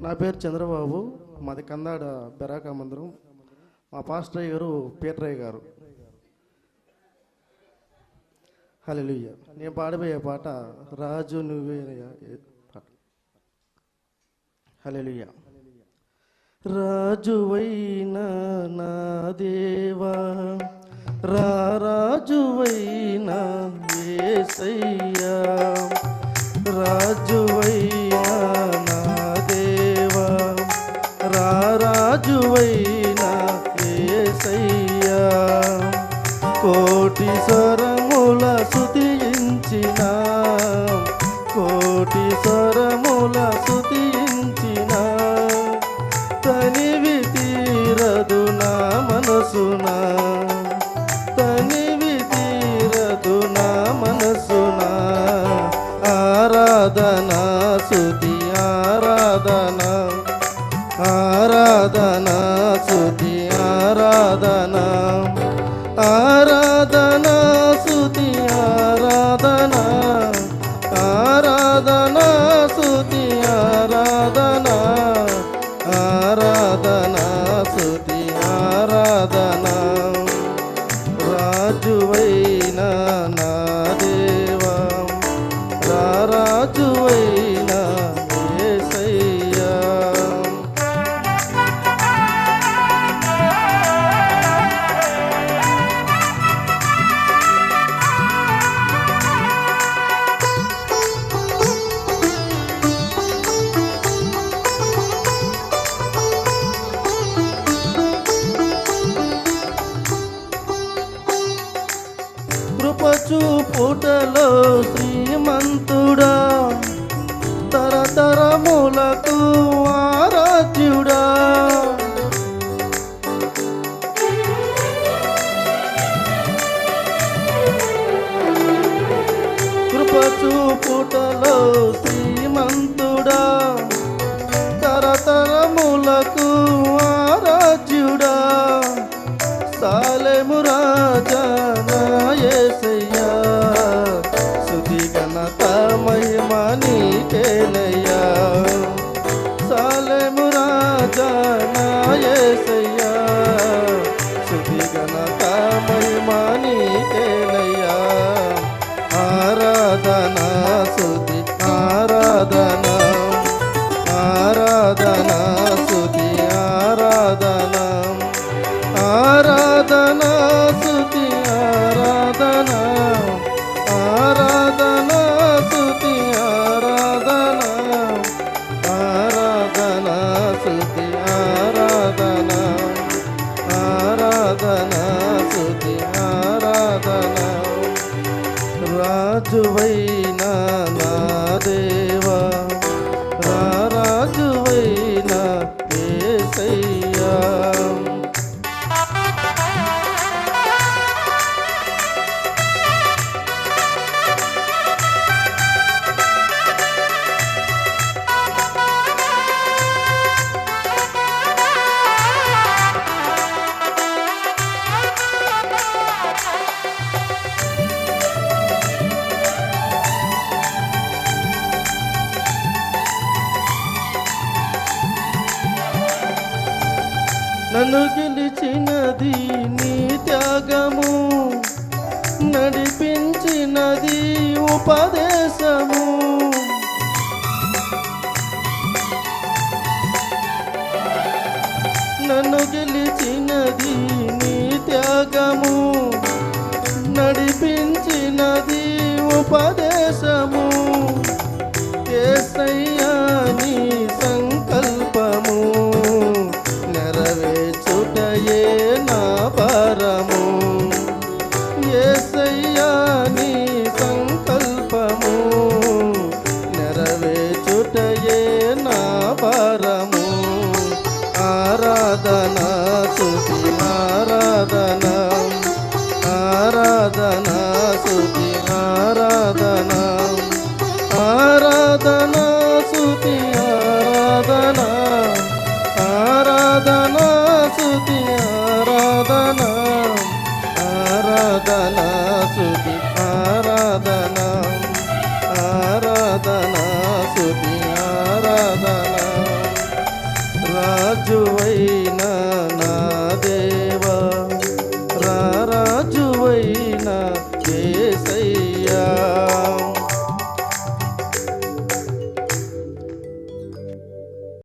నా పేరు చంద్రబాబు మాది కందాడ బెరాకా మందిరం. మా పాస్టర్ గారు పీటరయ్య గారు. హల్లెలూయా. నేను పాడబోయే పాట రాజు నువ్వే పాట. హల్లెలూయా. రాజువైన నా దేవా రారాజువైన ఏసయ్యా. కోటి స్వరముల సుతించిన కోటి స్వరముల సుతించిన తనివి తీరదు నా మనసున తనివి తీరదు నా మనసున. ఆరాధన సుతి ఆరాధన ఆరాధన సుతి ఆరాధన. ఆరాధన సుతి ఆరాధన. ఆరాధన సుతి ఆరాధన. ఆరాధన సుతి ఆరాధన. రాజువైన నా దేవా రాజువైన శ్రీమంతుడా తరతరములకు ఆరాధ్యుడా. కృపచూపుటలో శ్రీమంతుడా తరతరములకు ఘనత మహిమ నీకేనయ్యా ఆరాధన సుధి స్తుతి ఆరాధన. రాజువై నన్ను గెలిచినది నీ త్యాగము నడిపించినది ఉపదేశము. నన్ను గెలిచినది